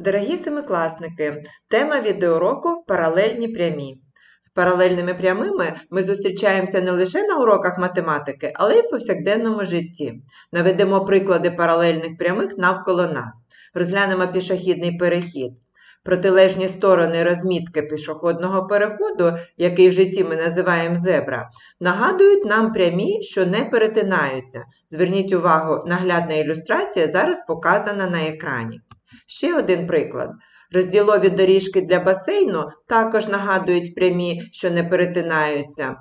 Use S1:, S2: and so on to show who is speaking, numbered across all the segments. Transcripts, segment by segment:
S1: Дорогі семикласники, тема відеоуроку паралельні прямі. З паралельними прямими ми зустрічаємося не лише на уроках математики, але й в повсякденному житті. Наведемо приклади паралельних прямих навколо нас. Розглянемо пішохідний перехід. Протилежні сторони розмітки пішохідного переходу, який в житті ми називаємо зебра, нагадують нам прямі, що не перетинаються. Зверніть увагу, наглядна ілюстрація зараз показана на екрані. Ще один приклад. Розділові доріжки для басейну також нагадують прямі, що не перетинаються.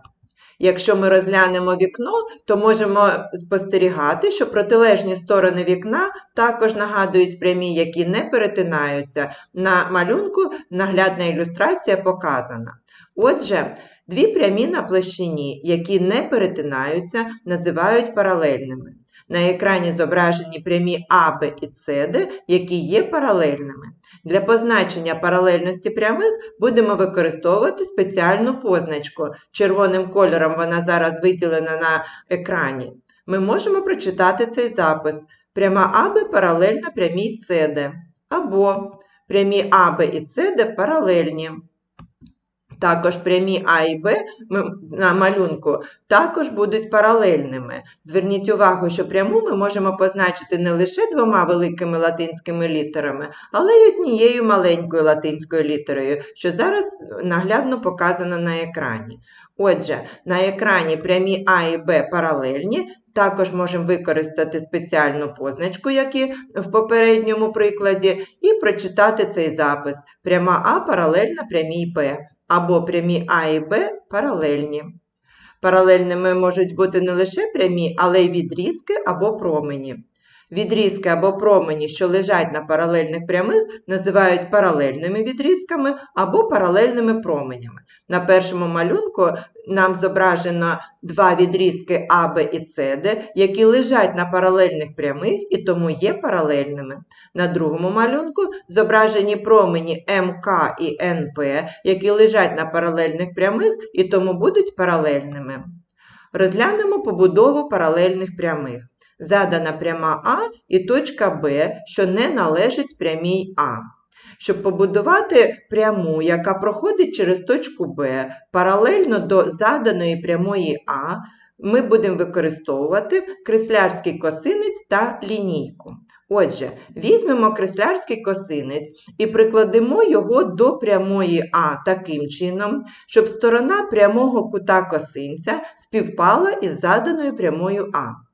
S1: Якщо ми розглянемо вікно, то можемо спостерігати, що протилежні сторони вікна також нагадують прямі, які не перетинаються. На малюнку наглядна ілюстрація показана. Отже, дві прямі на площині, які не перетинаються, називають паралельними. На екрані зображені прямі АБ і СД, які є паралельними. Для позначення паралельності прямих будемо використовувати спеціальну позначку. Червоним кольором вона зараз виділена на екрані. Ми можемо прочитати цей запис. Пряма АБ паралельна прямій СД. Або прямі АБ і СД паралельні. Також прямі А і Б на малюнку також будуть паралельними. Зверніть увагу, що пряму ми можемо позначити не лише двома великими латинськими літерами, але й однією маленькою латинською літерою, що зараз наглядно показано на екрані. Отже, на екрані прямі А і Б паралельні, також можемо використати спеціальну позначку, як і в попередньому прикладі, і прочитати цей запис. Пряма А паралельна прямій Б або прямі А і Б паралельні. Паралельними можуть бути не лише прямі, але й відрізки або промені. Відрізки або промені, що лежать на паралельних прямих, називають паралельними відрізками або паралельними променями. На першому малюнку нам зображено два відрізки АБ і СД, які лежать на паралельних прямих і тому є паралельними. На другому малюнку зображені промені МК і НП, які лежать на паралельних прямих і тому будуть паралельними. Розглянемо побудову паралельних прямих. Задана пряма А і точка Б, що не належить прямій А. Щоб побудувати пряму, яка проходить через точку Б паралельно до заданої прямої А, ми будемо використовувати креслярський косинець та лінійку. Отже, візьмемо креслярський косинець і прикладемо його до прямої А таким чином, щоб сторона прямого кута косинця співпала із заданою прямою А.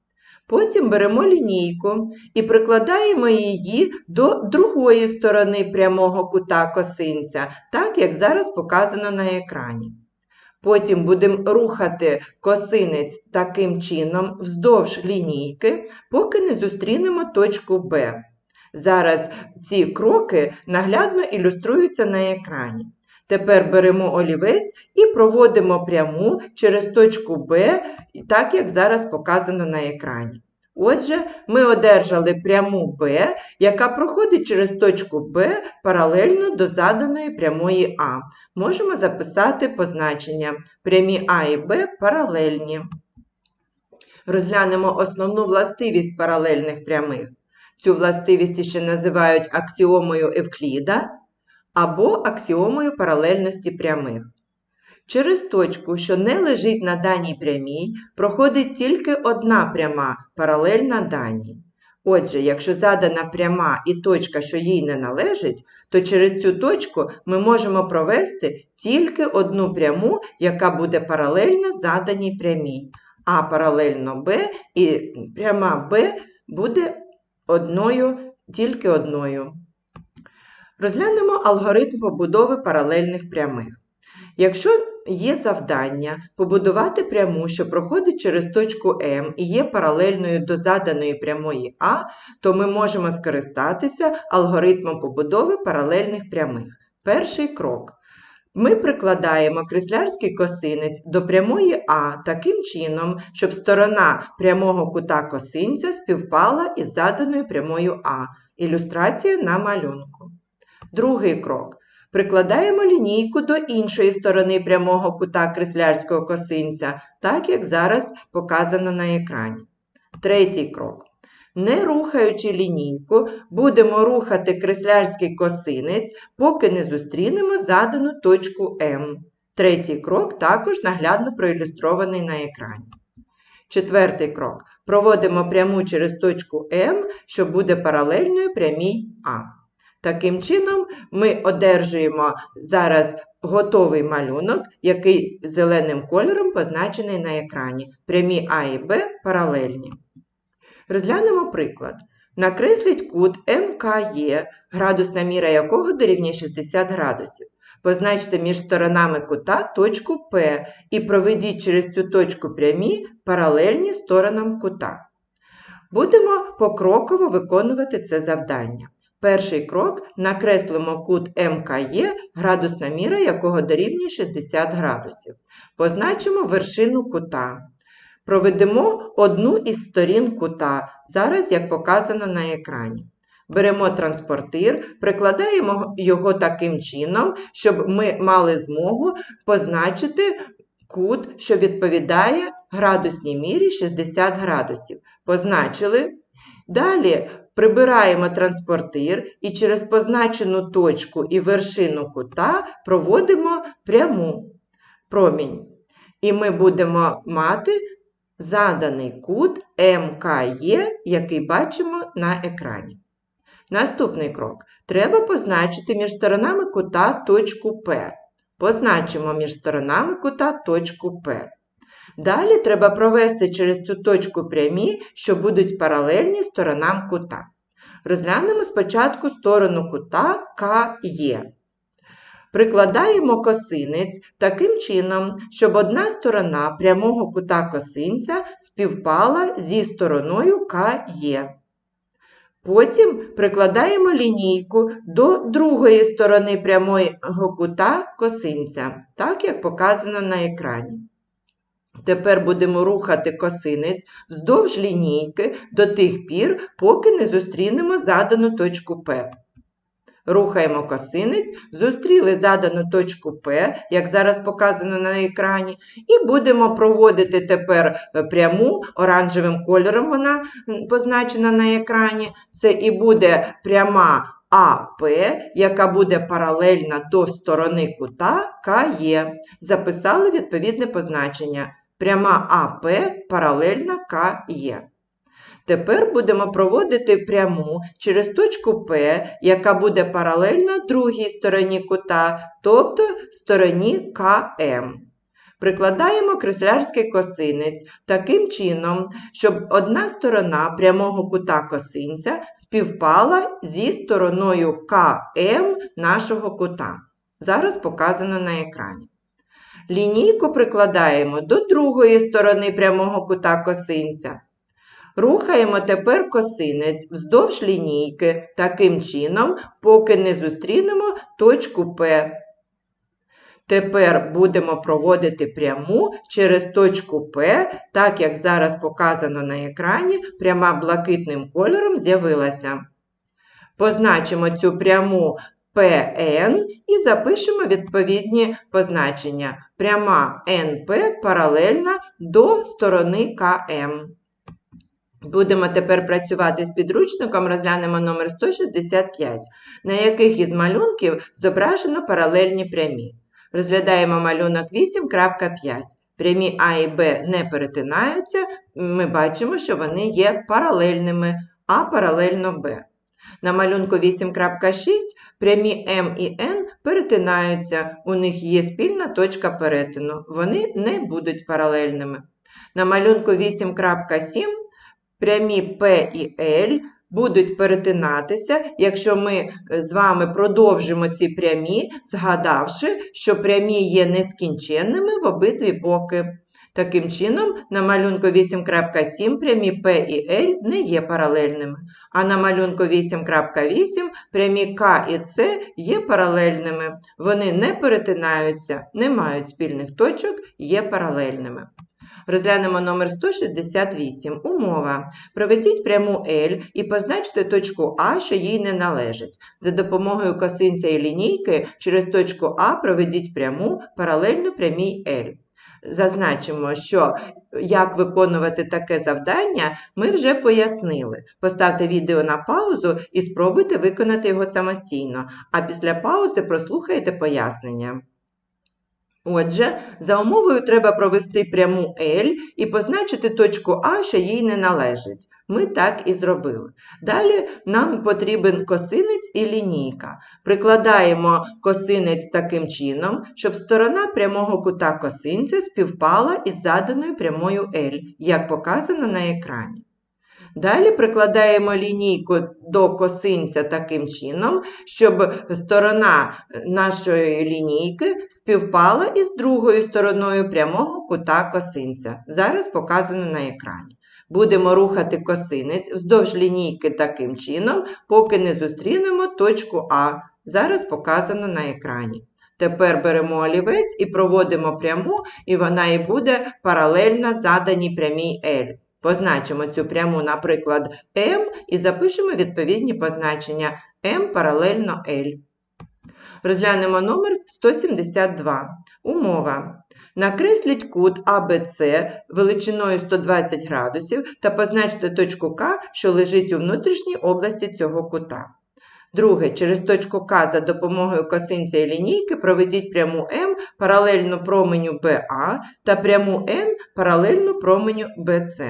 S1: Потім беремо лінійку і прикладаємо її до другої сторони прямого кута косинця, так як зараз показано на екрані. Потім будемо рухати косинець таким чином вздовж лінійки, поки не зустрінемо точку Б. Зараз ці кроки наглядно ілюструються на екрані. Тепер беремо олівець і проводимо пряму через точку Б, так як зараз показано на екрані. Отже, ми одержали пряму Б, яка проходить через точку Б паралельно до заданої прямої А. Можемо записати позначення. Прямі А і Б паралельні. Розглянемо основну властивість паралельних прямих. Цю властивість ще називають аксіомою Евкліда або аксіомою паралельності прямих. Через точку, що не лежить на даній прямій, проходить тільки одна пряма паралельна даній. Отже, якщо задана пряма і точка, що їй не належить, то через цю точку ми можемо провести тільки одну пряму, яка буде паралельна заданій прямій. А паралельно Б і пряма Б буде одною, тільки одною. Розглянемо алгоритм побудови паралельних прямих. Якщо є завдання побудувати пряму, що проходить через точку М і є паралельною до заданої прямої А, то ми можемо скористатися алгоритмом побудови паралельних прямих. Перший крок. Ми прикладаємо креслярський косинець до прямої А таким чином, щоб сторона прямого кута косинця співпала із заданою прямою А. Ілюстрація на малюнку. Другий крок. Прикладаємо лінійку до іншої сторони прямого кута креслярського косинця, так як зараз показано на екрані. Третій крок. Не рухаючи лінійку, будемо рухати креслярський косинець, поки не зустрінемо задану точку М. Третій крок також наглядно проілюстрований на екрані. Четвертий крок. Проводимо пряму через точку М, що буде паралельною прямій А. Таким чином, ми одержуємо зараз готовий малюнок, який зеленим кольором позначений на екрані. Прямі А і Б паралельні. Розглянемо приклад. Накресліть кут МКЄ, градусна міра якого дорівнює 60 градусів. Позначте між сторонами кута точку П і проведіть через цю точку прямі паралельні сторонам кута. Будемо покроково виконувати це завдання. Перший крок накреслимо кут МКЄ, градусна міра якого дорівнює 60 градусів. Позначимо вершину кута. Проведемо одну із сторін кута, зараз як показано на екрані. Беремо транспортир, прикладаємо його таким чином, щоб ми мали змогу позначити кут, що відповідає градусній мірі 60 градусів. Позначили. Далі прибираємо транспортир і через позначену точку і вершину кута проводимо пряму промінь. І ми будемо мати заданий кут МКЄ, який бачимо на екрані. Наступний крок. Треба позначити між сторонами кута точку П. Позначимо між сторонами кута точку П. Далі треба провести через цю точку прямі, що будуть паралельні сторонам кута. Розглянемо спочатку сторону кута КЄ. Прикладаємо косинець таким чином, щоб одна сторона прямого кута косинця співпала зі стороною КЄ. Потім прикладаємо лінійку до другої сторони прямого кута косинця, так як показано на екрані. Тепер будемо рухати косинець вздовж лінійки до тих пір, поки не зустрінемо задану точку П. Рухаємо косинець, зустріли задану точку П, як зараз показано на екрані, і будемо проводити тепер пряму оранжевим кольором вона позначена на екрані. Це і буде пряма АП, яка буде паралельна до сторони кута КЕ. Записали відповідне позначення. Пряма АП паралельна КЕ. Тепер будемо проводити пряму через точку П, яка буде паралельна другій стороні кута, тобто стороні КМ. Прикладаємо креслярський косинець таким чином, щоб одна сторона прямого кута косинця співпала зі стороною КМ нашого кута. Зараз показано на екрані. Лінійку прикладаємо до другої сторони прямого кута косинця. Рухаємо тепер косинець вздовж лінійки таким чином, поки не зустрінемо точку П. Тепер будемо проводити пряму через точку П, так як зараз показано на екрані, пряма блакитним кольором з'явилася. Позначимо цю пряму PN і запишемо відповідні позначення. Пряма НП паралельна до сторони КМ. Будемо тепер працювати з підручником, розглянемо номер 165, на яких із малюнків зображено паралельні прямі. Розглядаємо малюнок 8.5. Прямі А і Б не перетинаються, ми бачимо, що вони є паралельними, А паралельно Б. На малюнку 8.6 прямі М і Н перетинаються, у них є спільна точка перетину, вони не будуть паралельними. На малюнку 8.7 прямі П і Л будуть перетинатися, якщо ми з вами продовжимо ці прямі, згадавши, що прямі є нескінченними в обидві боки. Таким чином, на малюнку 8.7 прямі П і Л не є паралельними, а на малюнку 8.8 прямі К і С є паралельними. Вони не перетинаються, не мають спільних точок, є паралельними. Розглянемо номер 168. Умова. Проведіть пряму L і позначте точку А, що їй не належить. За допомогою косинця і лінійки через точку А проведіть пряму паралельно прямій L. Зазначимо, що як виконувати таке завдання, ми вже пояснили. Поставте відео на паузу і спробуйте виконати його самостійно, а після паузи прослухайте пояснення. Отже, за умовою треба провести пряму L і позначити точку А, що їй не належить. Ми так і зробили. Далі нам потрібен косинець і лінійка. Прикладаємо косинець таким чином, щоб сторона прямого кута косинця співпала із заданою прямою L, як показано на екрані. Далі прикладаємо лінійку до косинця таким чином, щоб сторона нашої лінійки співпала із другою стороною прямого кута косинця. Зараз показано на екрані. Будемо рухати косинець вздовж лінійки таким чином, поки не зустрінемо точку А. Зараз показано на екрані. Тепер беремо олівець і проводимо пряму, і вона і буде паралельна заданій прямій L. Позначимо цю пряму, наприклад, М і запишемо відповідні позначення М паралельно L. Розглянемо номер 172. Умова. Накресліть кут АБЦ величиною 120 градусів та позначте точку К, що лежить у внутрішній області цього кута. Друге, через точку К за допомогою косинця і лінійки проведіть пряму М паралельно променю БА та пряму Н паралельно променю БЦ.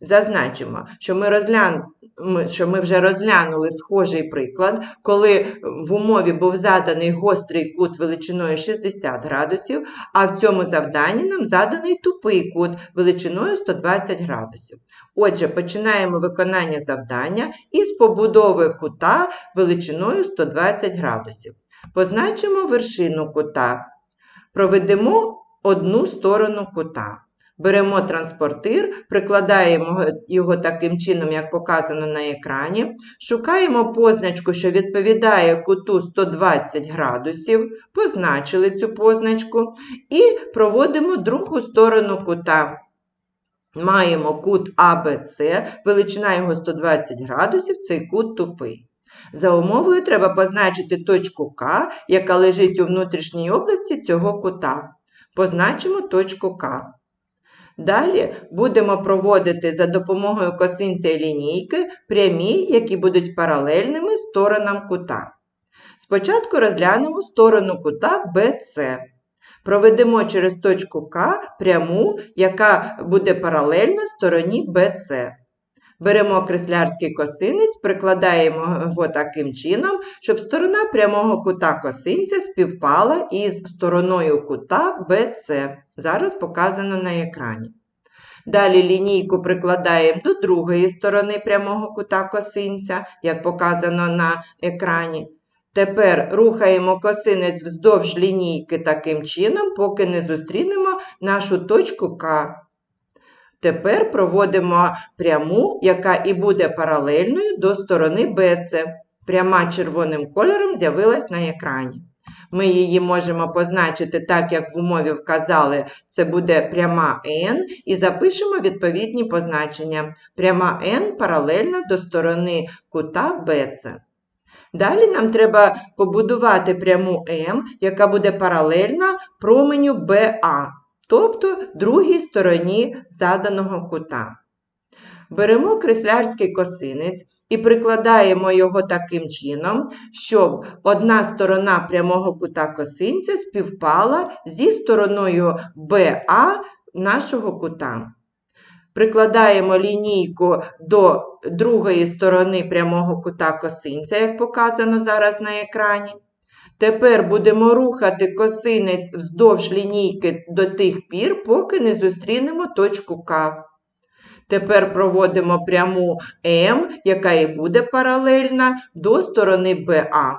S1: Зазначимо, що ми, розглян... ми- що ми вже розглянули схожий приклад, коли в умові був заданий гострий кут величиною 60 градусів, а в цьому завданні нам заданий тупий кут величиною 120 градусів. Отже, починаємо виконання завдання із побудови кута величиною 120 градусів. Позначимо вершину кута. Проведемо одну сторону кута. Беремо транспортир, прикладаємо його таким чином, як показано на екрані. Шукаємо позначку, що відповідає куту 120 градусів, позначили цю позначку, і проводимо другу сторону кута. Маємо кут АБЦ, величина його 120 градусів, цей кут тупий. За умовою треба позначити точку К, яка лежить у внутрішній області цього кута. Позначимо точку К. Далі будемо проводити за допомогою косинця і лінійки прямі, які будуть паралельними сторонам кута. Спочатку розглянемо сторону кута BC. Проведемо через точку К пряму, яка буде паралельна стороні BC. Беремо креслярський косинець, прикладаємо його таким чином, щоб сторона прямого кута косинця співпала із стороною кута BC. Зараз показано на екрані. Далі лінійку прикладаємо до другої сторони прямого кута косинця, як показано на екрані. Тепер рухаємо косинець вздовж лінійки таким чином, поки не зустрінемо нашу точку К. Тепер проводимо пряму, яка і буде паралельною до сторони BC. Пряма червоним кольором з'явилась на екрані. Ми її можемо позначити так, як в умові вказали, це буде пряма N, і запишемо відповідні позначення. Пряма N паралельна до сторони кута BC. Далі нам треба побудувати пряму М, яка буде паралельна променю BA, тобто другій стороні заданого кута. Беремо креслярський косинець і прикладаємо його таким чином, щоб одна сторона прямого кута косинця співпала зі стороною BA нашого кута. Прикладаємо лінійку до другої сторони прямого кута косинця, як показано зараз на екрані. Тепер будемо рухати косинець вздовж лінійки до тих пір, поки не зустрінемо точку К. Тепер проводимо пряму М, яка і буде паралельна до сторони БА.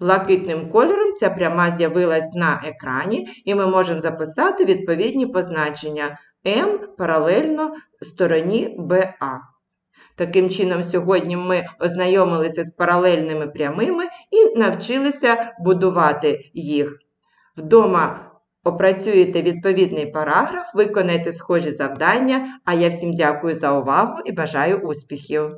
S1: Блакитним кольором ця пряма з'явилась на екрані, і ми можемо записати відповідні позначення М паралельно стороні БА. Таким чином, сьогодні ми ознайомилися з паралельними прямими і навчилися будувати їх. Вдома опрацюєте відповідний параграф, виконайте схожі завдання, а я всім дякую за увагу і бажаю успіхів!